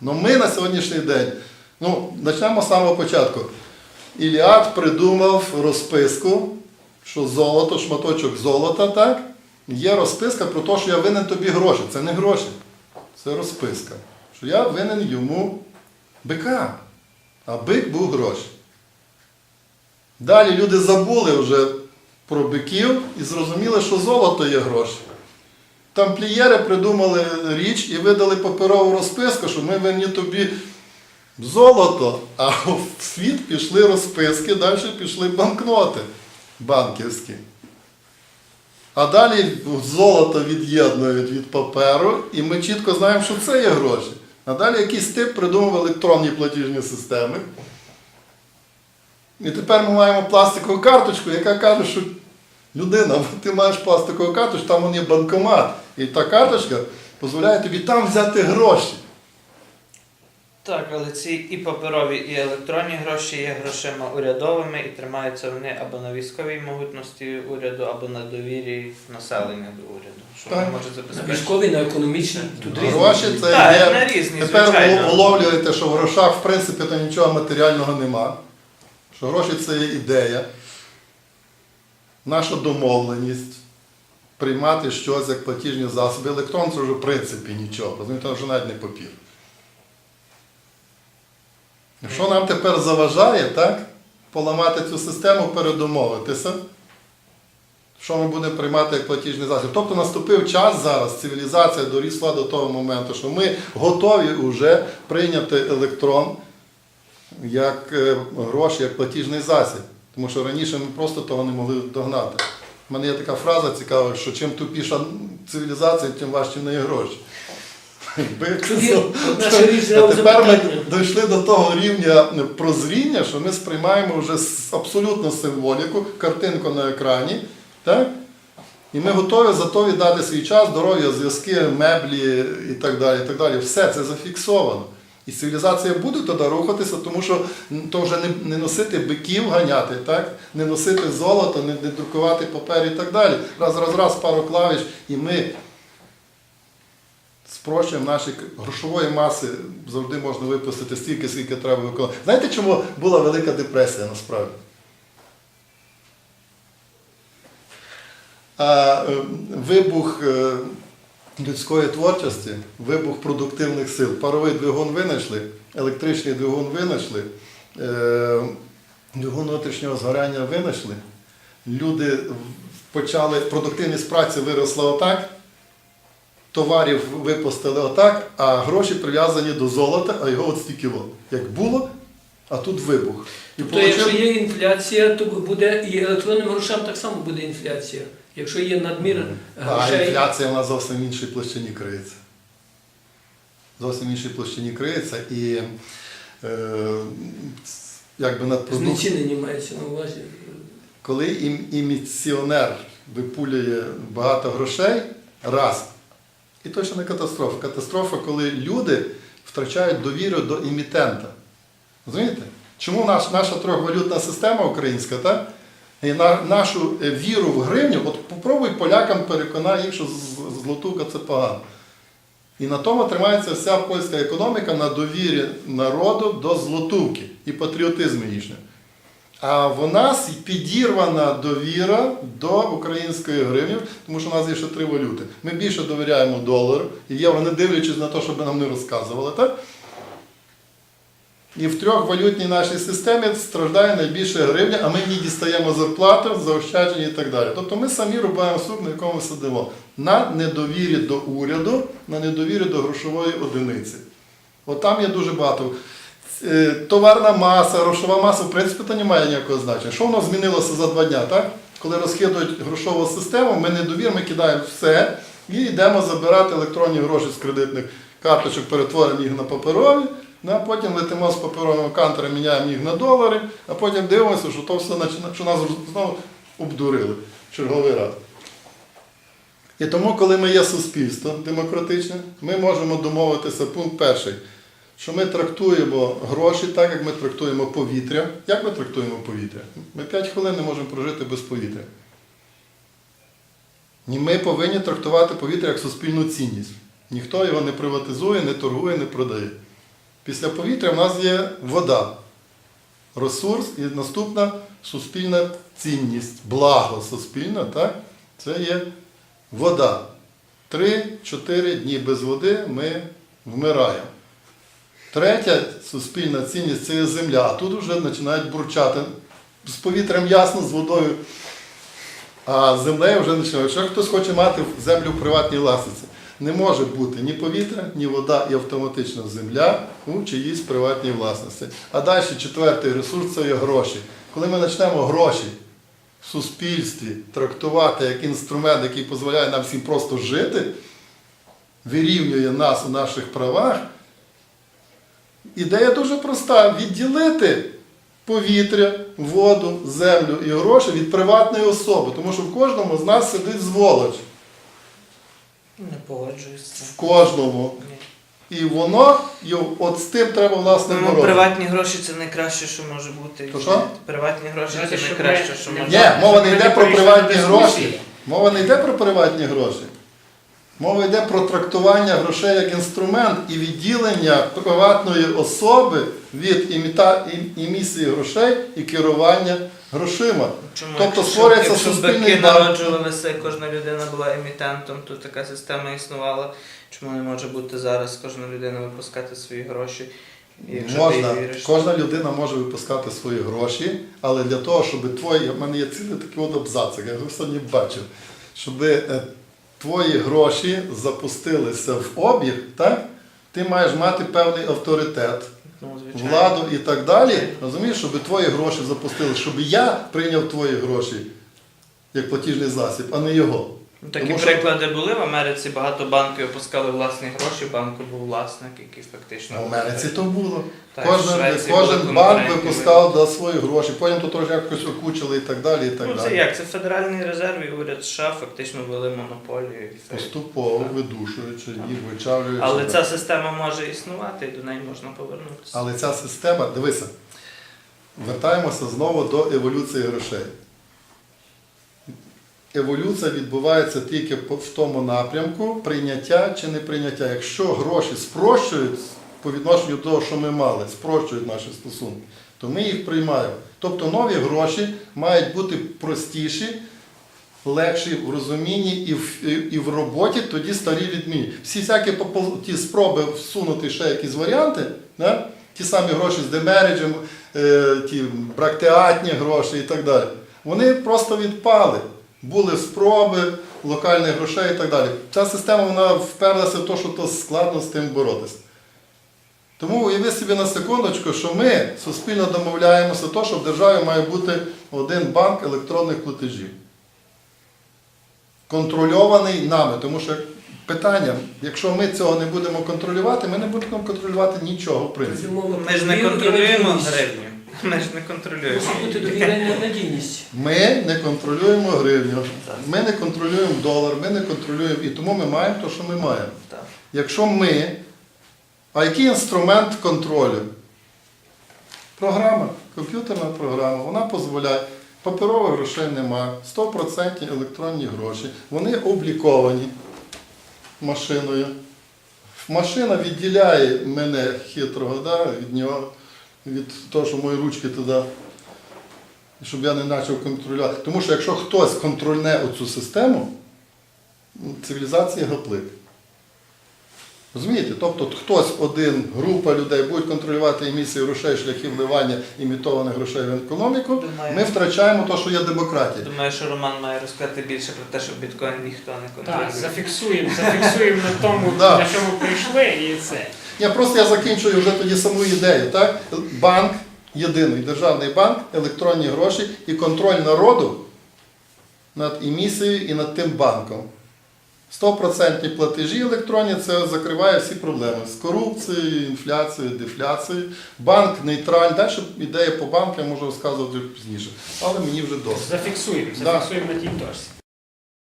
Но ми на сьогоднішній день, ну, почнемо з самого початку. Іліад придумав розписку, що золото, шматочок золота, так? Є розписка про те, що я винен тобі гроші. Це не гроші, це розписка. Що я винен йому бика. А бик був гроші. Далі люди забули вже про биків і зрозуміли, що золото є гроші. Тамплієри придумали річ і видали паперову розписку, що ми винні тобі золото, а в світ пішли розписки, далі пішли банкноти банківські. А далі золото від'єднують від паперу, і ми чітко знаємо, що це є гроші. А далі якийсь тип придумав електронні платіжні системи. І тепер ми маємо пластикову карточку, яка каже, що людина, ти маєш пластикову карточку, там є банкомат. І та карточка дозволяє тобі там взяти гроші. Так, але ці і паперові, і електронні гроші є грошима урядовими і тримаються вони або на військовій могутності уряду, або на довірі населення до уряду. Що вони можуть забезпечити. військові, на економічні. Тут різні. Гроші це Так, є. на різні, Тепер звичайно. ви уловлюєте, що в грошах, в принципі, то нічого матеріального нема. Що гроші це є ідея. Наша домовленість приймати щось як платіжні засоби. Електрон це вже в принципі нічого. Розумієте, вже навіть не папір. Що нам тепер заважає, так? Поламати цю систему, передомовитися. Що ми будемо приймати як платіжний засіб? Тобто наступив час зараз, цивілізація дорісла до того моменту, що ми готові вже прийняти електрон як е, гроші, як платіжний засіб. Тому що раніше ми просто того не могли догнати. У мене є така фраза цікава, що чим тупіша цивілізація, тим важче в неї гроші. А тепер ми дійшли до того рівня прозріння, що ми сприймаємо вже абсолютно символіку, картинку на екрані. Так? І ми готові за то віддати свій час, здоров'я, зв'язки, меблі і так далі. І так далі. Все це зафіксовано. І цивілізація буде туди рухатися, тому що то вже не, носити биків ганяти, так? не носити золото, не, друкувати папер і так далі. Раз, раз, раз, пару клавіш, і ми спрощуємо наші грошової маси, завжди можна випустити стільки, скільки треба виконувати. Знаєте, чому була велика депресія насправді? А е, вибух е, людської творчості, вибух продуктивних сил. Паровий двигун винайшли, електричний двигун винайшли, е, двигун внутрішнього згоряння винайшли. Люди почали, продуктивність праці виросла отак, товарів випустили отак, а гроші прив'язані до золота, а його от стільки от. Як було, а тут вибух. І Тобто, якщо є інфляція, то буде і електронним грошам так само буде інфляція. Якщо є надмір А грошей. інфляція вона зовсім в іншій площині криється. Зовсім в іншій площині криється і е, якби надпродукт. Знецінені мається на увазі. Коли ім- іміціонер випулює багато грошей раз, і то ще не катастрофа. Катастрофа, коли люди втрачають довіру до імітента. Розумієте? Чому наш, наша трьохвалютна система українська, так? І на, нашу е, віру в гривню, от попробуй полякам переконай їх, що злотука це погано. І на тому тримається вся польська економіка на довірі народу до злотувки і патріотизму їхнього. А в нас підірвана довіра до української гривні, тому що у нас є ще три валюти. Ми більше довіряємо долару і євро, не дивлячись на те, щоб нам не розказували, так? І в трьохвалютній нашій системі страждає найбільше гривня, а ми ній дістаємо зарплату, заощадження і так далі. Тобто ми самі рубаємо суп, на якому сидимо. На недовірі до уряду, на недовірі до грошової одиниці. От там є дуже багато. Е, Товарна маса, грошова маса, в принципі, то не має ніякого значення. Що воно змінилося за два дня, так? Коли розхитують грошову систему, ми не довір, ми кидаємо все і йдемо забирати електронні гроші з кредитних карточок, перетворимо їх на паперові, ну, а потім летимо з паперовими кантами, міняємо їх на долари, а потім дивимося, що то все що нас знову обдурили черговий раз. І тому, коли ми є суспільство демократичне, ми можемо домовитися, пункт перший, що ми трактуємо гроші так, як ми трактуємо повітря. Як ми трактуємо повітря? Ми 5 хвилин не можемо прожити без повітря. І ми повинні трактувати повітря як суспільну цінність. Ніхто його не приватизує, не торгує, не продає. Після повітря в нас є вода, ресурс і наступна суспільна цінність, благо суспільне, так? це є вода. Три-чотири дні без води ми вмираємо. Третя суспільна цінність це є земля. Тут вже починають бурчати. З повітрям ясно, з водою. А землею вже починають. Якщо хтось хоче мати землю в приватній власниці, не може бути ні повітря, ні вода і автоматично земля у чиїсь приватній власності. А далі четвертий ресурс це є гроші. Коли ми почнемо гроші в суспільстві трактувати як інструмент, який дозволяє нам всім просто жити, вирівнює нас у наших правах, ідея дуже проста: відділити повітря, воду, землю і гроші від приватної особи, тому що в кожному з нас сидить зволоч. Не цим. В кожному. Ні. І воно, і от з тим треба власне Тому боротися. приватні гроші це найкраще, що може бути. То що? Приватні гроші це найкраще, ми що може Ні, бути. мова не йде про приватні гроші. Мова не йде про приватні гроші. Мова йде про трактування грошей як інструмент і відділення приватної особи від іміта, ім- емісії грошей і керування грошима. Чому? Тобто Якщо- створюється якщо суспільний банк. народжувалися, кожна людина була емітентом, то така система існувала. Чому не може бути зараз кожна людина випускати свої гроші? Якщо Можна, віриш, кожна людина може випускати свої гроші, але для того, щоб твої, в мене є цілий такий от абзацик, я його сьогодні бачив, щоб е, твої гроші запустилися в обіг, так? ти маєш мати певний авторитет. Владу і так далі. Розумієш, щоб твої гроші запустили, щоб я прийняв твої гроші як платіжний засіб, а не його. Ну, Такі Тому що- приклади були в Америці, багато банків опускали власні гроші, банку був власник, який фактично. В Америці то було. Так, в Кожен, Швеції кожен банк конкуренти, випускав да, свої гроші, потім то теж якось окучили і так далі. І так Ну це далі. як? Це Федеральний резерв і уряд США фактично ввели монополію. і все. Поступово Так. видушуючи їх, вичавлюючи. Але ця система може існувати і до неї можна повернутися. Але ця система, дивися, вертаємося знову до еволюції грошей. Еволюція відбувається тільки в тому напрямку прийняття чи не прийняття. Якщо гроші спрощують по відношенню до того, що ми мали, спрощують наші стосунки, то ми їх приймаємо. Тобто нові гроші мають бути простіші, легші в розумінні і в, і, в роботі, тоді старі відмінні. Всі всякі ті спроби всунути ще якісь варіанти, да? ті самі гроші з демериджем, е, ті брактеатні гроші і так далі. Вони просто відпали. Були спроби локальних грошей і так далі. Ця система вона вперлася в те, що то складно з тим боротися. Тому уяви собі на секундочку, що ми суспільно домовляємося, то, що в державі має бути один банк електронних платежів контрольований нами. Тому що питання, якщо ми цього не будемо контролювати, ми не будемо контролювати нічого, в принципі. Ми ж не контролюємо гривню. Ми ж не контролюємо. Надійність. Ми не контролюємо гривню, ми не контролюємо долар, ми не контролюємо, і тому ми маємо те, що ми маємо. Так. Якщо ми, а який інструмент контролю? Програма, комп'ютерна програма, вона дозволяє. Паперових грошей нема, 100% електронні гроші. Вони обліковані машиною. Машина відділяє мене хитрого да, від нього, від того, що мої ручки туди, щоб я не почав контролювати. Тому що якщо хтось контрольне оцю систему, цивілізація гаплик. Розумієте? Тобто хтось один, група людей будуть контролювати емісію грошей, шляхи вливання імітованих грошей в економіку, Думаю. ми втрачаємо те, що є демократія. Думаю, що Роман має розказати більше про те, що біткоін ніхто не Так, контролює. зафіксуємо, зафіксуємо на тому, Да. на чому прийшли, і це. Я просто я закінчую вже тоді саму ідею. Так? Банк, єдиний державний банк, електронні гроші і контроль народу над емісією і над тим банком. 100% платежі електронні це закриває всі проблеми з корупцією, інфляцією, дефляцією. Банк нейтральний. Далі ідея по банку я можу розказувати пізніше. Але мені вже досить. Зафіксуємо, Да. зафіксуємо на тій точці.